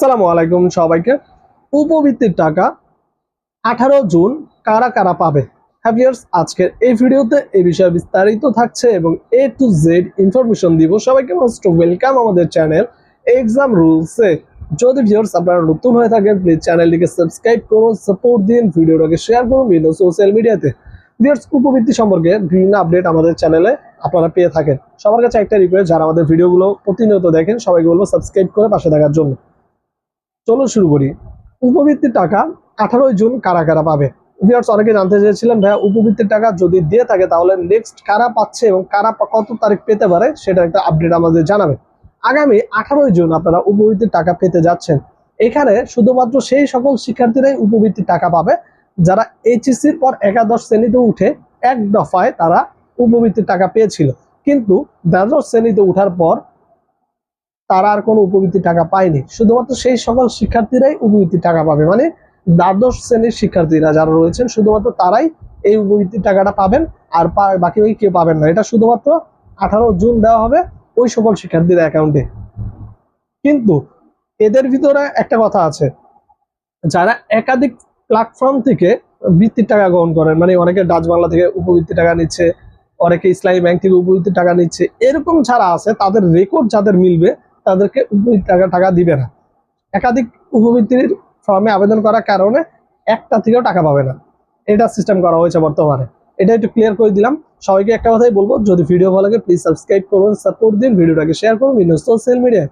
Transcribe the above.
আসসালামু আলাইকুম সবাইকে। উপবৃত্তির টাকা আঠারো জুন কারা কারা পাবে? হ্যাভিয়ার্স আজকের এই ভিডিওতে এই বিষয়ে বিস্তারিত থাকছে এবং এ টু জেড ইনফরমেশন দিব। সবাইকে মোস্ট ওয়েলকাম আমাদের চ্যানেল এক্সাম রুলসে যদি ভিউয়ার্স আপনারা নতুন হয়ে থাকেন প্লিজ চ্যানেলটিকে সাবস্ক্রাইব করুন সাপোর্ট দিন, ভিডিওটাকে শেয়ার করুন বিভিন্ন সোশ্যাল মিডিয়াতে ভিউয়ার্স, উপবৃত্তি সম্পর্কে বিভিন্ন আপডেট আমাদের চ্যানেলে আপনারা পেয়ে থাকেন। সবার কাছে একটা রিকোয়েস্ট যারা আমাদের ভিডিওগুলো প্রতিনিয়ত দেখেন, সবাইকে বলব সাবস্ক্রাইব করে পাশে থাকার জন্য। চলো শুরু করি। উপবৃত্তির টাকা আঠারোই জুন কারা কারা পাবে? অনেকে জানতে চেয়েছিলেন, ভাইয়া, উপবৃত্তির টাকা যদি দিয়ে থাকে, তাহলে নেক্সট কারা পাচ্ছে এবং কারা কত তারিখ পেতে পারে সেটা একটা আপডেট আমাদের জানাবে। আগামী আঠারোই জুন আপনারা উপবৃত্তির টাকা পেতে যাচ্ছেন। এখানে শুধুমাত্র সেই সকল শিক্ষার্থীরাই উপবৃত্তির টাকা পাবে। যারা এইচএসসির পর একাদশ শ্রেণীতে উঠে এক দফায় তারা উপবৃত্তির টাকা পেয়েছিল। কিন্তু দ্বাদশ শ্রেণীতে ওঠার পর তারা আর কোনো উপবৃত্তি টাকা পায়নি। শুধুমাত্র সেই সকল শিক্ষার্থীরাই উপবৃত্তি টাকা পাবে। মানে দ্বাদশ শ্রেণির শিক্ষার্থীরা যারা রয়েছেন, শুধুমাত্র তারাই এই উপবৃত্তির টাকাটা পাবেন, আর বাকি বাকি কেউ পাবেন না। এটা শুধুমাত্র আঠারো জুন দেওয়া হবে ওই সকল শিক্ষার্থীদের অ্যাকাউন্টে। কিন্তু এদের ভিতরে একটা কথা আছে, যারা একাধিক প্ল্যাটফর্ম থেকে বৃত্তির টাকা গ্রহণ করেন মানে অনেকে ডাচ বাংলা থেকে উপবৃত্তি টাকা নিচ্ছে, অনেকে ইসলামী ব্যাংক থেকে উপবৃত্তির টাকা নিচ্ছে, এরকম যারা আছে, তাদের রেকর্ড যাদের মিলবে তাদেরকে উপবৃত্তি টাকা টাকা দিবে না। একাধিক উপবৃত্তির ফর্মে আবেদন করার কারণে একটা থেকেও টাকা পাবে না। এটা সিস্টেম করা হয়েছে বর্তমানে। এটা একটু ক্লিয়ার করে দিলাম। সবাইকে একটা কথাই বলব, যদি ভিডিও ভালো লাগে প্লিজ সাবস্ক্রাইব করুন সাপোর্ট দিন ভিডিওটাকে শেয়ার করুন বিভিন্ন সোশ্যাল মিডিয়ায়